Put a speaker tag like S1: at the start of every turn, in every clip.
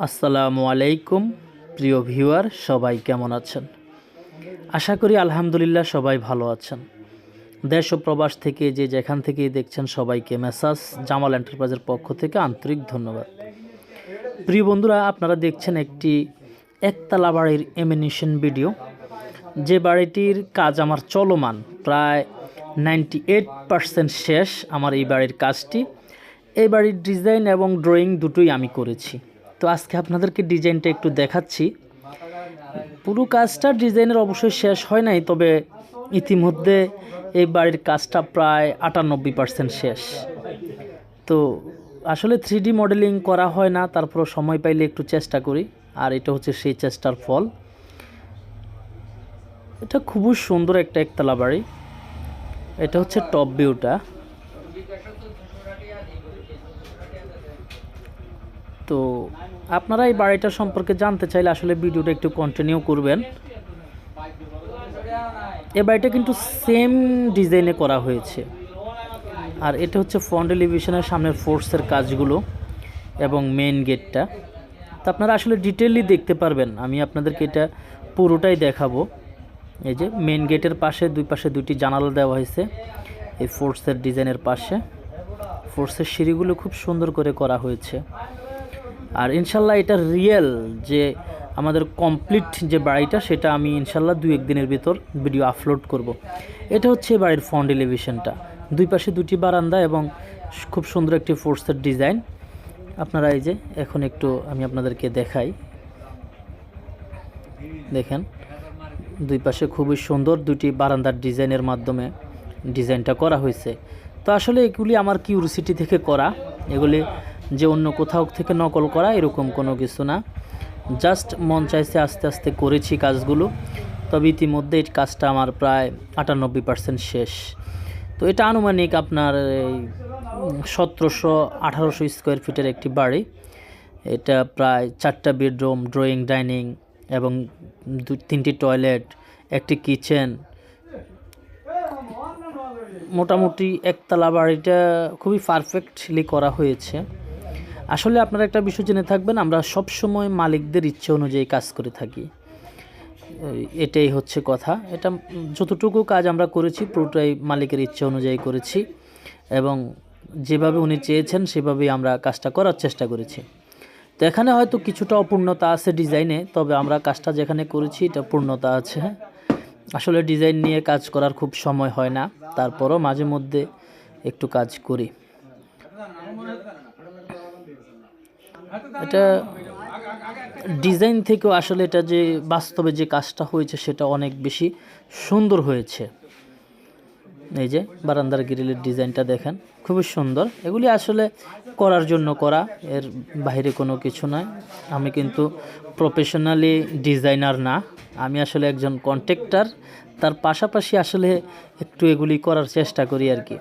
S1: আসসালামু আলাইকুম, প্রিয় ভিউয়ার, সবাই কেমন আছেন? আশা করি আলহামদুলিল্লাহ সবাই ভালো আছেন। দেশ ও প্রবাস থেকে যে যেখান থেকেই দেখছেন সবাইকে মেসাজ, জামাল এন্টারপ্রাইজের পক্ষ থেকে আন্তরিক ধন্যবাদ। প্রিয় বন্ধুরা, আপনারা দেখছেন একটি একতলা বাড়ির এমিনেশন ভিডিও যে বাড়িটির কাজ আমার চলমান, প্রায় নাইনটি এইট পারসেন্ট শেষ আমার এই বাড়ির কাজটি। এই বাড়ির ডিজাইন এবং ড্রয়িং দুটোই আমি করেছি। তো আজকে আপনাদেরকে ডিজাইনটা একটু দেখাচ্ছি। পুরো কাজটা ডিজাইনের অবশ্যই শেষ হয় নাই, তবে ইতিমধ্যে এই বাড়ির কাজটা প্রায় আটানব্বই পার্সেন্ট শেষ। তো আসলে থ্রি মডেলিং করা হয় না তারপর সময় পাইলে একটু চেষ্টা করি, আর এটা হচ্ছে সেই চেষ্টার ফল। এটা খুবই সুন্দর একটা একতলা বাড়ি। এটা হচ্ছে টপ ভিউটা তো আপনারা এই বাড়িটা সম্পর্কে জানতে চাইলে আসলে ভিডিওটা একটু কন্টিনিউ করবেন। এ বাড়িটা কিন্তু সেম ডিজাইনে করা হয়েছে। আর এটা হচ্ছে ফ্রন্ট এলিভেশনের সামনের ফোর্সের কাজগুলো এবং মেন গেটটা তো আপনারা আসলে ডিটেললি দেখতে পারবেন। আমি আপনাদেরকে এটা পুরোটাই দেখাবো। এই যে মেন গেটের পাশে দুই পাশে দুইটি জানালা দেওয়া হয়েছে, এই ফোর্সের ডিজাইনের পাশে। ফোর্সের সিঁড়িগুলো খুব সুন্দর করে করা হয়েছে। আর ইনশাল্লাহ এটা রিয়েল যে আমাদের কমপ্লিট যে বাড়িটা, সেটা আমি ইনশাল্লাহ দু একদিনের ভিতর ভিডিও আপলোড করব। এটা হচ্ছে বাড়ির ফ্রন্ট এলিভেশনটা দুই পাশে দুটি বারান্দা এবং খুব সুন্দর একটি ফোর্সের ডিজাইন আপনারা এই যে এখন একটু আমি আপনাদেরকে দেখাই। দেখেন, দুই পাশে খুবই সুন্দর দুটি বারান্দার ডিজাইনের মাধ্যমে ডিজাইনটা করা হয়েছে। তো আসলে এগুলি আমার কিউরিসিটি থেকে করা। এগুলি যে অন্য কোথাও থেকে নকল করা এরকম কোনো কিছু না। জাস্ট মন চাইছে আস্তে আস্তে করেছি কাজগুলো। তবে ইতিমধ্যে এই কাজটা আমার প্রায় আটানব্বই পার্সেন্ট শেষ। তো এটা আনুমানিক আপনার এই সতেরোশো, আঠারোশো স্কোয়ার ফিটের একটি বাড়ি। এটা প্রায় চারটা বেডরুম, ড্রয়িং, ডাইনিং এবং দু তিনটি টয়লেট, একটি কিচেন। মোটামুটি একতলা বাড়িটা খুবই পারফেক্টলি করা হয়েছে। আসলে আপনারা একটা বিষয় জেনে থাকবেন, আমরা সব সময় মালিকদের ইচ্ছে অনুযায়ী কাজ করে থাকি। এটাই হচ্ছে কথা। এটা যতটুকু কাজ আমরা করেছি, পুরোটাই মালিকের ইচ্ছে অনুযায়ী করেছি এবং যেভাবে উনি চেয়েছেন, সেভাবেই আমরা কাজটা করার চেষ্টা করেছি। তো এখানে হয়তো কিছুটা অপূর্ণতা আছে ডিজাইনে, তবে আমরা কাজটা যেখানে করেছি, এটা পূর্ণতা আছে আসলে ডিজাইন নিয়ে কাজ করার খুব সময় হয় না, তারপরও মাঝে মধ্যে একটু কাজ করি। এটা ডিজাইন থেকেও আসলে এটা যে বাস্তবে যে কাজটা হয়েছে সেটা অনেক বেশি সুন্দর হয়েছে। এই যে বারান্দার গ্রিলের ডিজাইনটা দেখেন খুবই সুন্দর। এগুলি আসলে করার জন্য করা এর বাইরে কোনো কিছু নয়। আমি কিন্তু প্রফেশনালি ডিজাইনার না। আমি আসলে একজন কন্ট্রাক্টর তার পাশাপাশি আসলে একটু এগুলি করার চেষ্টা করি আর কি।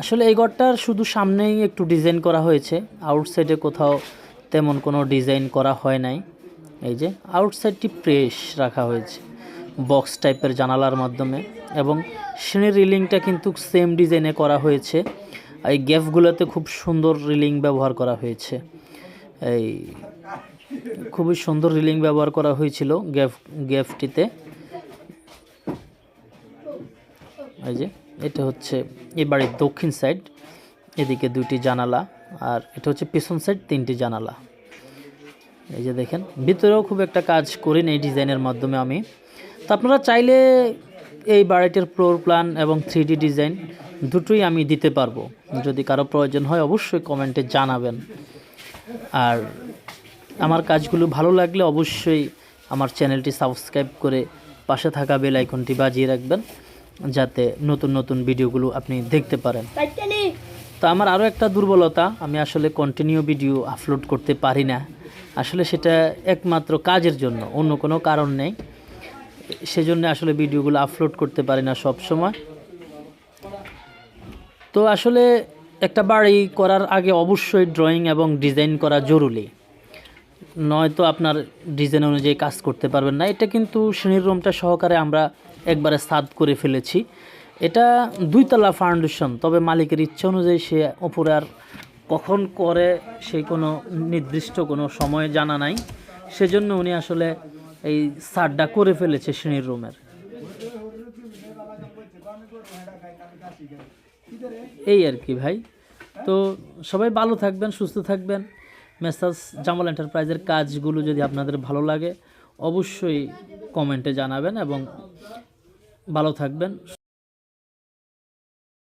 S1: আসলে এই ঘরটার শুধু সামনেই একটু ডিজাইন করা হয়েছে। আউটসাইডে কোথাও তেমন কোনো ডিজাইন করা হয় নাই। এই যে আউটসাইডটি প্রেস রাখা হয়েছে। বক্স টাইপের জানালার মাধ্যমে। এবং সিঁড়ির রিলিংটা কিন্তু সেম ডিজাইনে করা হয়েছে। এই গ্যাপগুলোতে খুব সুন্দর রিলিং ব্যবহার করা হয়েছে। এই খুবই সুন্দর রিলিং ব্যবহার করা হয়েছিল গ্যাপ, গ্যাপটিতে। এই যে, এটা হচ্ছে এই বাড়ির দক্ষিণ সাইড, এদিকে দুইটি জানালা আর এটা হচ্ছে পিছন সাইড তিনটি জানালা। এই যে দেখেন, ভিতরেও খুব একটা কাজ করি এই ডিজাইনের মাধ্যমে আমি। তো আপনারা চাইলে এই বাড়িটির ফ্লোর প্ল্যান এবং থ্রি ডিজাইন দুটোই আমি দিতে পারব। যদি কারও প্রয়োজন হয় অবশ্যই কমেন্টে জানাবেন। আর আমার কাজগুলো ভালো লাগলে অবশ্যই আমার চ্যানেলটি সাবস্ক্রাইব করে পাশে থাকা বেল আইকনটি বাজিয়ে রাখবেন। যাতে নতুন নতুন ভিডিওগুলো আপনি দেখতে পারেন। তো আমার আরও একটা দুর্বলতা আমি আসলে কন্টিনিউ ভিডিও আপলোড করতে পারি না। আসলে সেটা একমাত্র কাজের জন্য অন্য কোনো কারণ নেই। সেজন্য আসলে ভিডিওগুলো আপলোড করতে পারি না সব সময় তো আসলে একটা বাড়ি করার আগে অবশ্যই ড্রয়িং এবং ডিজাইন করা জরুরি। নয়তো আপনার ডিজাইন অনুযায়ী কাজ করতে পারবেন না। এটা কিন্তু শ্রেণির রুমটা সহকারে আমরা একবারে সাদ করে ফেলেছি। এটা দুইতলা ফাউন্ডেশন তবে মালিকের ইচ্ছা অনুযায়ী সে ওপরে আর কখন করে সেই কোনো নির্দিষ্ট কোনো সময় জানা নাই। সেজন্য উনি আসলে এই সারটা করে ফেলেছে শ্রেণির রুমের। এই আর কি ভাই। তো সবাই ভালো থাকবেন, সুস্থ থাকবেন। মেসাজ জামাল এন্টারপ্রাইজের কাজগুলো যদি আপনাদের ভালো লাগে, অবশ্যই কমেন্টে জানাবেন এবং ভালো থাকবেন